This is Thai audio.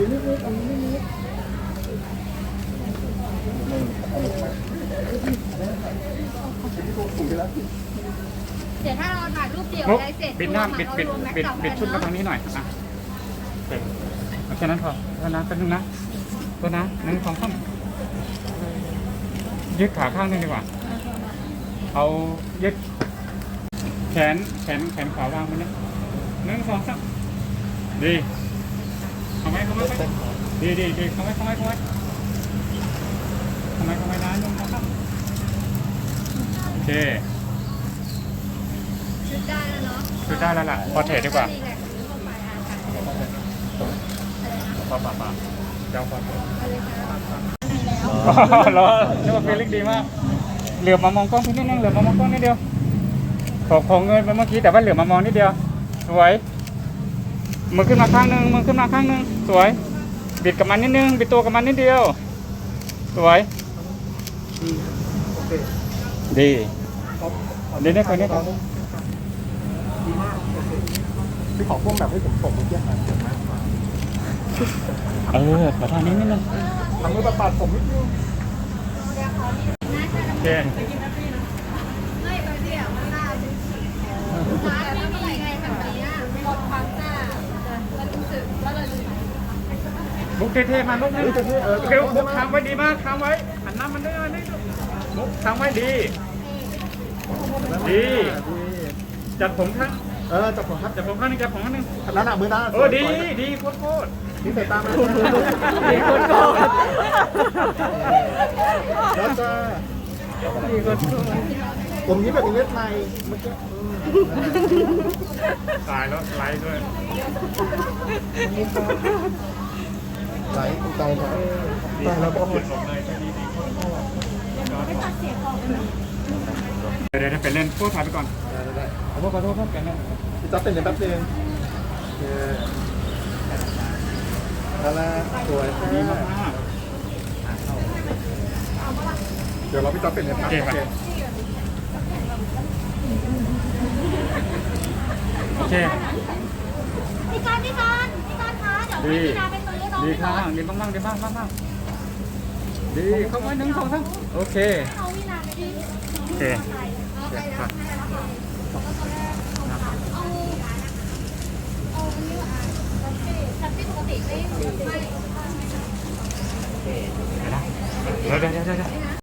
นี้ดเดี๋ยวถ้าเราถ่ายรูปเดียวเสร็จปิดหน้าปิดปิดปิดชุดมาทางนี้หน่อยอะเสร็จเแค่นั้นพอเท่านั้นเป็นนึงนะตัวนะหนึ่งสองสามยืดขาข้างนึงดีกว่า เอายืดแขนแขนแขนขวาวางมันนะหนึ่งสองสามดี เข้าไหมเข้าไหมเข้ดีดีดีเข้าไหมเข้าไหมเข้าไหมเข้าไหมเข้าไหมนะนึ่งสองสามโอเคชุดได้แล้วเนาะชุดได้แล้วล่ะพอเทดีกว่ารีแลกซ์เข้าไปอ่านค่ะป่าป่าเจ้าพอเทรอะไรคะเหรอนี่ว่าฟีลิ่งดีมากเหลือบมามองกล้องพี่นิดนึงเหลือบมามองกล้องนิดเดียวขอขอเงินไปเมื่อกี้แต่ว่าเหลือบมามองนิดเดียวสวย มือขึ้นมาข้างหนึ่งมือขึ้นมาข้างหนึ่งสวย บิดกับมันนิดนึงบิดตัวกับมันนิดเดียว สวยโอเคดีครับเดี๋ยวนี้คนนี้ครับดีมากโอเคพี่ขอพ่วงแบบให้ผมส่งเมื่อกี้อะเจ็บไหมเออขอทางนี้นิดนึงทำมือปัดๆผมนิดนึงโอเค ไม่ไปเดี่ยวมันได้ร้านไม่มีไงแบบนี้หมดความกล้าเรารู้สึกว่าเราลืม มุกเท่ๆมามุกนึงเร็วมุกทำไว้ดีมากทำไว้หันหน้ามันได้ไหมได้มุกทำไว้ดี ดี จัดผมข้างเออจับผมครับจับผมข้างนึงจับผมข้างนึงนั่นน่ะมือหน้าเออดีดีโคตรโคตรนี่ใส่ตามาดีโคตรโคตรแล้วจะดีโคตรโคตรผมนี้แบบเป็นเลือดในเมื่อกี้ตายแล้วไลฟ์ด้วย ไหลตรงใจนะดีตายแล้วก็ตรผมเลยดีดีโคตรโคตรเดี๋ยวเดี๋ยวไปเล่นพูดถ่ายไปก่อนได้ได้ขอโทษขอโทษครับกันนะพี่จ๊อบเป็นเดี๋ยังแป๊บนึงโอเคนั่นละสวยดีมากเดี๋ยวเราพี่จ๊อบเป็นยังแป๊บโอเคโอเคพี่การพี่การพี่การคะเดี๋ยวดีพี่การไปซื้อน้อง ดีพี่ข้าน้องงดีบ้างบ้างดีบ้างบ้างบ้างดีเข้าไว้หนึ่งสองสามโอเคเอาวินาทีโอเคเอาไปแล้วเอาเอาอันนี้อะแท็กซี่ปกติไม่ไม่เดี๋ยวนะเดี๋ยวเดี๋ยวเดี๋ยวเดี๋ยว